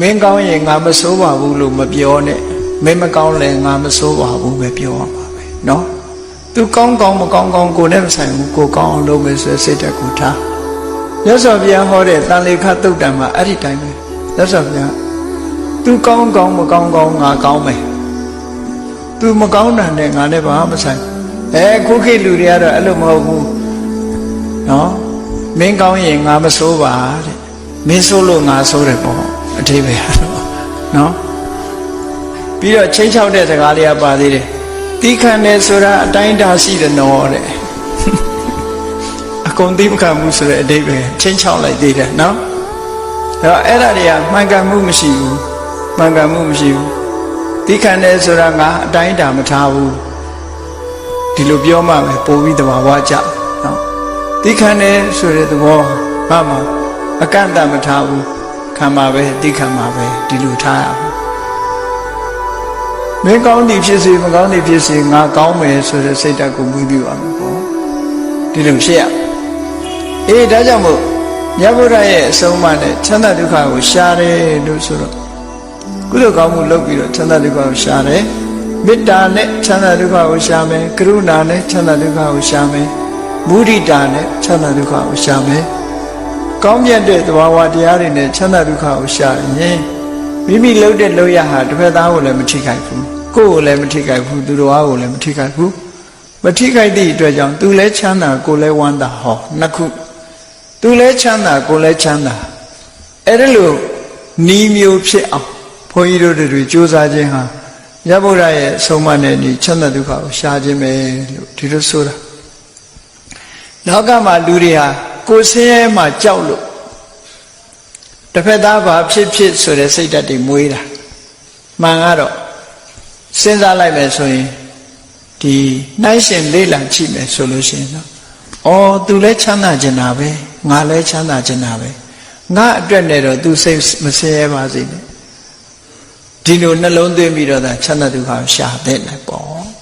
မင်းကောင်းရင်ငါမစိုးပါဘူးလို့မပြောနဲ့မင်းမကောင်းလည်းငါမစိုးပါဘူးပဲပြောရမှာပဲเนาะသူကောင်းကောင်းမကောင်းကောင်းကိုယ်နဲ့မဆိုင်ဘူးကိုကောင်းအောင်လုပ်မယ်ဆိုတဲ့စိတ်တက်ကိုထားမြတ်စွာဘုရားဟောတဲ့တန်လေခသုတ်တံမှာအဲ့ဒီတိုင်းပဲမြတ်စွာဘုရားသူကောင်းကောင်းမကောင်းကောင်းငါကောင်းမယ်သူမကောင်းတာနဲ့ငါနဲ့ဘာမှမဆိုင်အဲခုခေတ်လူတွေကတော့အဲ့လိုမဟုတ်ဘူးเนาะမင်းကောင်းရင်ငါမစိုးပါတဲ့မင်းစိုးလို့ငါစိုးတယ်ပေါ့ အထိပ္ပယ်ကတော့နော်ပြီးတော့ချင်းချောက်တဲ့စကားလေးကပါသေးတယ်တီးခံတယ်ဆိုတာအတိုင်းတာရှိတယ်နော်တဲ့အကုန်သိမခံမှုဆိုတဲ့အတိပ္ပယ်ချင်းချောက်လိုက်သေးတယ်နော်အဲ့တော့အဲ့ဒါတွေကမှန်ကန်မှုမရှိဘူးမှန်ကန်မှုမရှိဘူးတီးခံတယ်ဆိုတာငါအတိုင်းတာမထားဘူးဒီလိုပြောမှပဲပို့ပြီးတဘာဝကြနော်တီးခံတယ်ဆိုတဲ့သဘောမှမှအကန့်အသတ်မထားဘူး ခံပါပဲသိခံပါပဲဒီလိုထားရအောင်မင်းကောင်းသည်ဖြစ်စေမကောင်းသည်ဖြစ်စေငါကောင်းမယ်ဆိုတဲ့စိတ်ဓာတ်ကိုမွေးပြီးပါမယ်ပေါ့ဒီလိုဖြစ်ရအေးဒါကြောင့်မို့မြတ်ဗုဒ္ဓရဲ့အဆုံးအမနဲ့ချမ်းသာဒုက္ခကိုရှားတယ်လို့ဆိုတော့ကုသိုလ်ကောင်းမှုလုပ်ပြီးတော့ချမ်းသာဒုက္ခကိုရှားတယ်မေတ္တာနဲ့ချမ်းသာဒုက္ခကိုရှားမယ်ကရုဏာနဲ့ချမ်းသာဒုက္ခကိုရှားမယ်မုဒိတာနဲ့ချမ်းသာဒုက္ခကိုရှားမယ် ကောင်းမြတ်တဲ့သဘာဝတရားတွေနဲ့ချမ်းသာဒုက္ခကိုရှာရင်မိမိလှုပ်တဲ့လှုပ်ရဟာတစ်ဖက်သားကိုလည်းမထိခိုက်ဘူးကိုယ်ကိုလည်းမထိခိုက်ဘူးသူတော်ဘာကိုလည်းမထိခိုက်ဘူးမထိခိုက်သည့်အတွက်ကြောင့်သူလည်းချမ်းသာကိုယ်လည်းဝမ်းသာဟောနှစ်ခုသူလည်းချမ်းသာကိုယ်လည်းချမ်းသာအဲ့ဒါလို့နီးမျိုးဖြစ်အောင်ဘုန်းကြီးတို့တွေကြိုးစားခြင်းဟာရဗုဒ္ဓရဲ့အဆုံးအမနဲ့ဒီချမ်းသာဒုက္ခကိုရှားခြင်းပဲလို့ဒီလိုဆိုတာလောကမှာလူတွေဟာ ကိုယ်ဆင်းရဲမှကြောက်လို့တစ်ဖက်သားဘာဖြစ်ဖြစ်ဆိုတဲ့စိတ်ဓာတ်တွေမွေးတာမှန်ကတော့စဉ်းစားလိုက်မယ်ဆိုရင်ဒီနှိုင်းရှင်လေးလံကြည့်မယ်ဆိုလို့ရှိရင်တော့အော်သူလည်းချမ်းသာကျင်တာပဲငါလည်းချမ်းသာကျင်တာပဲငါအတွက်နဲ့တော့သူစိတ်မဆင်းရဲပါစေနဲ့ဒီလိုနှလုံးသွင်းပြီးတော့သာချမ်းသာဒုက္ခကိုရှာတဲ့နိုင်ပေါ့